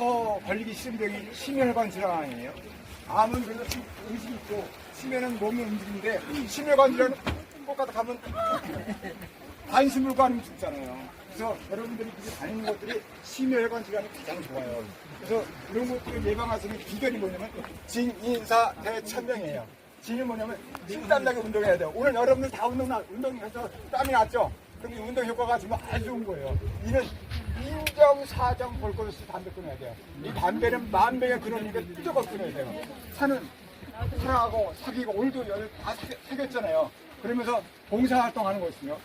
더 걸리기 쉬운 병이 심혈관 질환이에요. 암은 그래서 의식이 있고 심혈은 몸이 움직이는데 심혈관 질환은 똑같아 가면 가면 죽잖아요. 그래서 여러분들이 그렇게 다니는 것들이 심혈관 질환이 가장 좋아요. 그래서 이런 것들을 예방할 수 있는 비결이 뭐냐면 진인사 대천명이에요. 진이 뭐냐면 신단나게 운동해야 돼요. 오늘 여러분들 다 운동 나, 운동해서 땀이 났죠? 그럼 이 운동 효과가 정말 아주 좋은 거예요. 이는 인정, 사정, 볼것 없이 담배 끊어야 돼요. 이 담배는 만 병의 그러니까 무조건 끊어야 돼요. 사는 사랑하고 사귀고 오늘도 여기 다 사귀- 사귀었잖아요. 그러면서 봉사활동 하는 거거든요.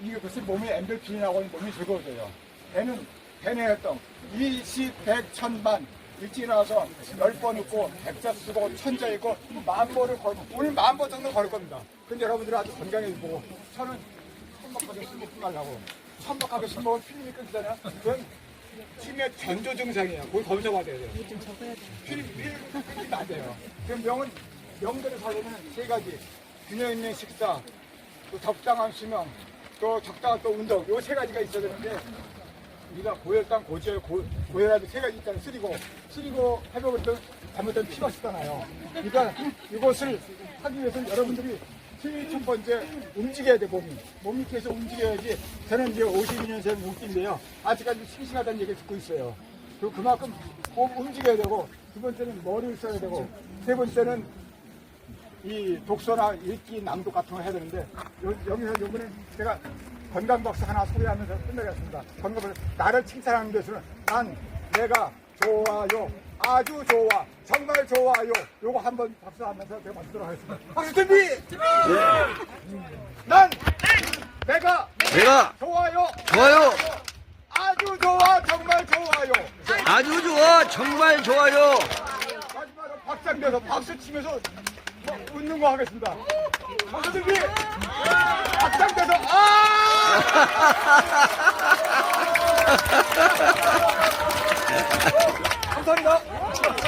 이게 무슨 몸에 엔돌핀이라고 몸이 즐거워져요. 배는 배내 활동. 이십, 백, 천만. 일찍 일어나서 열번 있고, 백자 쓰고, 천자 있고, 만 번을 걸, 오늘 만 번 정도 걸을 겁니다. 근데 여러분들 아주 건강해지고, 저는 천박하게 술 먹지 말라고. 천박하게 술 먹으면 필름이 끊기잖아요. 그건 치매 전조 증상이에요. 그걸 검사 받아야 돼요. 필름, 필름 끊기면 안 돼요. 그럼 명은, 명대로 살려면 세 가지. 균형 있는 식사, 또 적당한 수면, 또 적당한 또 운동, 요 세 가지가 있어야 되는데, 우리가 고혈당, 고지혈, 고, 고혈압이 세 가지 있잖아요. 쓰리고, 쓰리고 해먹을 때 잘못하면 피가 쓰잖아요. 그러니까 이것을 하기 위해서는 여러분들이 제일 첫 번째 움직여야 돼, 몸이. 몸이 계속 움직여야지. 저는 이제 52년생 용띠인데요. 아직까지 싱싱하다는 얘기 듣고 있어요. 그리고 그만큼 몸 움직여야 되고, 두 번째는 머리를 써야 되고, 세 번째는 이 독서나 읽기, 낭독 같은 거 해야 되는데 요, 여기서 요번에 제가 건강박사 하나 소개하면서 끝내겠습니다. 건강박사 나를 칭찬하는 것은 난 내가 좋아요, 아주 좋아, 정말 좋아요. 요거 한번 박수하면서 제가 마치도록 하겠습니다. 박수 준비! 난 내가 내가 좋아요, 좋아요. 아주 좋아, 정말 좋아요. 아주 좋아. 정말 좋아요. 마지막으로 박장대서 박수 치면서 뭐 웃는 거 하겠습니다. 박수 준비! 박장대서 아! 감사합니다.